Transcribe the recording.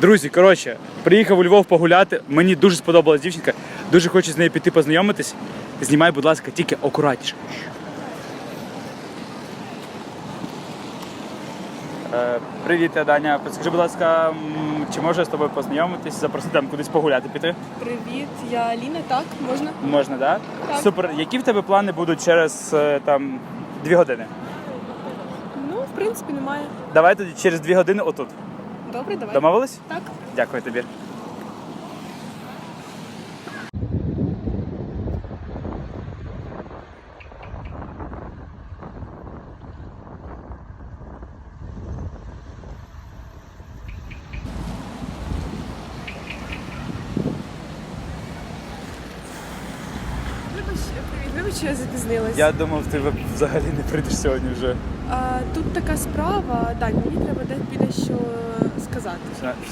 Друзі, коротше, приїхав у Львов погуляти. Мені дуже сподобалась дівчинка. Дуже хочу з нею піти познайомитись. Знімай, будь ласка, тільки акуратніше. Е, Привіт, Даня. Скажи, будь ласка, м, чи можу я з тобою познайомитись, запросити там кудись погуляти піти? Привіт, я Ліна, так, можна? Можна, да? Так. Супер. Які в тебе плани будуть через е, там дві години? Ну, в принципі, немає. Давай тоді через дві години отут. Добре, давай. Домовились? Так. Дякую тобі. Що я запізнилась. Я думав, ти взагалі не прийдеш сьогодні вже. А, тут така справа, Дань, мені треба де піде що artık.